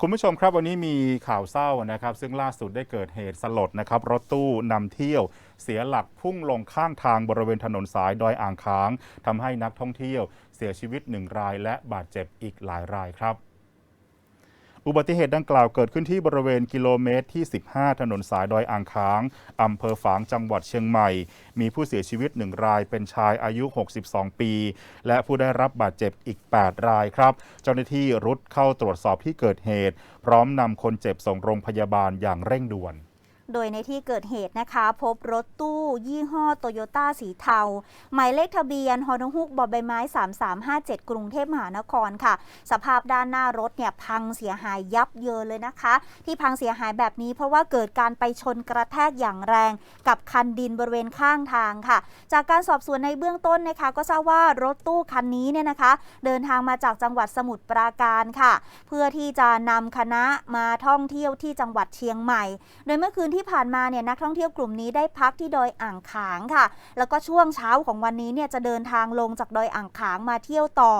คุณผู้ชมครับวันนี้มีข่าวเศร้านะครับ ซึ่งล่าสุดได้เกิดเหตุสลดนะครับ รถตู้นำเที่ยว เสียหลักพุ่งลงข้างทางบริเวณถนนสายดอยอ่างค้างทำให้นักท่องเที่ยว เสียชีวิตหนึ่งรายและบาดเจ็บอีกหลายรายครับ อุบัติเหตุดังกล่าวเกิดขึ้นที่บริเวณกิโลเมตรที่ 15 ถนนสายดอยอ่างค้างอำเภอฝางจังหวัดเชียงใหม่ มีผู้เสียชีวิตหนึ่งรายเป็นชายอายุ 62 ปี และผู้ได้รับบาดเจ็บอีก 8 รายครับ เจ้าหน้าที่รุดเข้าตรวจสอบที่เกิดเหตุ พร้อมนำคนเจ็บส่งโรงพยาบาลอย่างเร่งด่วน โดยในที่เกิดเหตุนะคะ พบรถตู้ ยี่ห้อโตโยต้าสีเทา หมายเลขทะเบียนฮอนฮุกบอใบไม้ 3357 กรุงเทพมหานครค่ะ สภาพด้านหน้ารถเนี่ยพังเสียหายยับเยินเลยนะคะ ที่พังเสียหายแบบนี้เพราะว่าเกิดการไปชนกระแทกอย่างแรง กับคันดินบริเวณข้างทางค่ะ จากการสอบสวนในเบื้องต้นนะคะ ก็ทราบว่ารถตู้คันนี้เนี่ยนะคะ เดินทางมาจากจังหวัดสมุทรปราการค่ะ เพื่อที่จะนำคณะมาท่องเที่ยวที่จังหวัดเชียงใหม่ โดยเมื่อคืนที่ผ่านมาเนี่ยนักท่องเที่ยวกลุ่มนี้ได้พักที่ดอยอ่างขางค่ะ แล้วก็ช่วงเช้าของวันนี้เนี่ยจะเดินทางลงจากดอยอ่างขางมาเที่ยวต่อ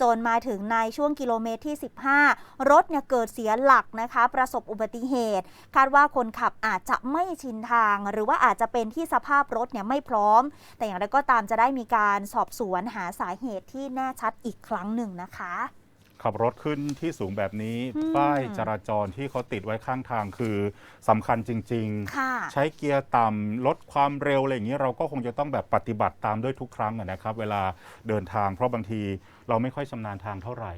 จนมาถึงในช่วงกิโลเมตรที่ 15 รถเนี่ยเกิดเสียหลักนะคะ ประสบอุบัติเหตุ คาดว่าคนขับอาจจะไม่ชินทาง หรือว่าอาจจะเป็นที่สภาพรถเนี่ยไม่พร้อม แต่อย่างไรก็ตามจะได้มีการสอบสวนหาสาเหตุที่แน่ชัดอีกครั้งหนึ่งนะคะ ขับรถขึ้นที่สูงแบบนี้อืมป้ายจราจรที่เขาติดไว้ข้างทางคือสำคัญจริงๆค่ะใช้เกียร์ต่ำลดความเร็วอะไรอย่างนี้เราก็คงจะต้องแบบปฏิบัติตามด้วยทุกครั้งอะนะครับ เวลาเดินทางเพราะบางทีเราไม่ค่อยชำนาญทางเท่าไหร่